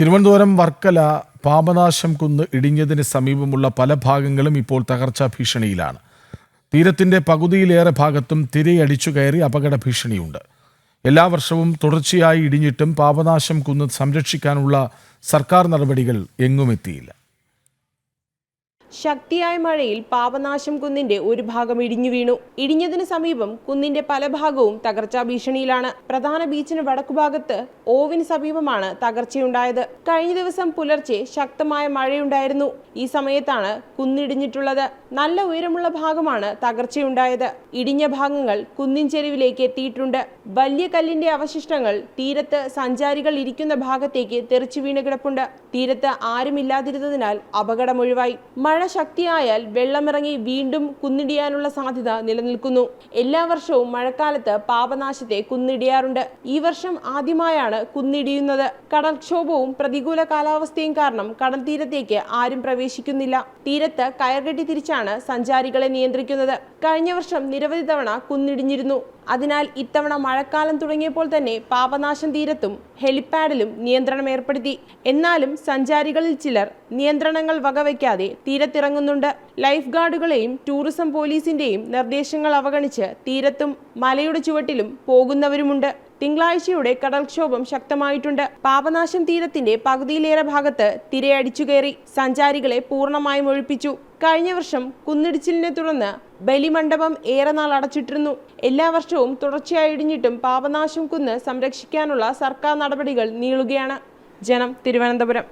തിരുവനന്തപുരം വർക്കല പാപനാശം കുന്ന് ഇടിഞ്ഞതിന് സമീപമുള്ള പല ഭാഗങ്ങളും ഇപ്പോൾ തകർച്ചാ ഭീഷണിയിലാണ്. തീരത്തിന്റെ പകുതിയിലേറെ ഭാഗത്തും തിരയടിച്ചു കയറി അപകട ഭീഷണിയുണ്ട്. എല്ലാ വർഷവും തുടർച്ചയായി ഇടിഞ്ഞിട്ടും പാപനാശം കുന്ന് സംരക്ഷിക്കാനുള്ള സർക്കാർ നടപടികൾ എങ്ങുമെത്തിയില്ല. ശക്തിയായ മഴയിൽ പാപനാശം കുന്നിന്റെ ഒരു ഭാഗം ഇടിഞ്ഞു വീണു. ഇടിഞ്ഞതിന് സമീപം കുന്നിന്റെ പല ഭാഗവും തകർച്ചാ ഭീഷണിയിലാണ്. പ്രധാന ബീച്ചിന് വടക്കുഭാഗത്ത് ഓവിന് സമീപമാണ് തകർച്ചയുണ്ടായത്. കഴിഞ്ഞ ദിവസം പുലർച്ചെ ശക്തമായ മഴയുണ്ടായിരുന്നു. ഈ സമയത്താണ് കുന്നിടിഞ്ഞിട്ടുള്ളത് നല്ല ഉയരമുള്ള ഭാഗമാണ് തകർച്ചയുണ്ടായത്. ഇടിഞ്ഞ ഭാഗങ്ങൾ കുന്നിൻ ചെരുവിലേക്ക് എത്തിയിട്ടുണ്ട്. വലിയ കല്ലിന്റെ അവശിഷ്ടങ്ങൾ തീരത്ത് സഞ്ചാരികൾ ഇരിക്കുന്ന ഭാഗത്തേക്ക് തെറിച്ചു വീണ് കിടപ്പുണ്ട്. തീരത്ത് ആരുമില്ലാതിരുന്നതിനാൽ അപകടമൊഴിവായി ശക്തിയായാൽ വെള്ളമിറങ്ങി വീണ്ടും കുന്നിടിയാനുള്ള സാധ്യത നിലനിൽക്കുന്നു. എല്ലാ വർഷവും മഴക്കാലത്ത് പാപനാശത്തെ കുന്നിടിയാറുണ്ട്. ഈ വർഷം ആദ്യമായാണ് കുന്നിടിയുന്നത്. കടൽക്ഷോഭവും പ്രതികൂല കാലാവസ്ഥയും കാരണം കടൽ തീരത്തേക്ക് ആരും പ്രവേശിക്കുന്നില്ല. തീരത്ത് കയർകെട്ടി തിരിച്ചാണ് സഞ്ചാരികളെ നിയന്ത്രിക്കുന്നത്. കഴിഞ്ഞ വർഷം നിരവധി തവണ കുന്നിടിഞ്ഞിരുന്നു. അതിനാൽ ഇത്തവണ മഴക്കാലം തുടങ്ങിയപ്പോൾ തന്നെ പാപനാശം തീരത്തും ഹെലിപ്പാഡിലും നിയന്ത്രണം ഏർപ്പെടുത്തി. എന്നാലും സഞ്ചാരികളിൽ ചിലർ നിയന്ത്രണങ്ങൾ വകവയ്ക്കാതെ തീരത്തിറങ്ങുന്നുണ്ട്. ലൈഫ് ഗാർഡുകളെയും ടൂറിസം പോലീസിന്റെയും നിർദ്ദേശങ്ങൾ അവഗണിച്ച് തീരത്തും മലയുടെ ചുവട്ടിലും പോകുന്നവരുമുണ്ട്. തിങ്കളാഴ്ചയോടെ കടൽക്ഷോഭം ശക്തമായിട്ടുണ്ട്. പാപനാശം തീരത്തിന്റെ പകുതിയിലേറെ ഭാഗത്ത് തിരയടിച്ചു കയറി സഞ്ചാരികളെ പൂർണമായും ഒഴിപ്പിച്ചു. കഴിഞ്ഞ വർഷം കുന്നിടിച്ചിലിനെ തുടർന്ന് ബലിമണ്ഡപം ഏറെ നാൾ അടച്ചിട്ടിരുന്നു. എല്ലാ വർഷവും തുടർച്ചയായി ഇടിഞ്ഞിട്ടും പാപനാശം കുന്ന് സംരക്ഷിക്കാനുള്ള സർക്കാർ നടപടികൾ നീളുകയാണ്. ജനം തിരുവനന്തപുരം.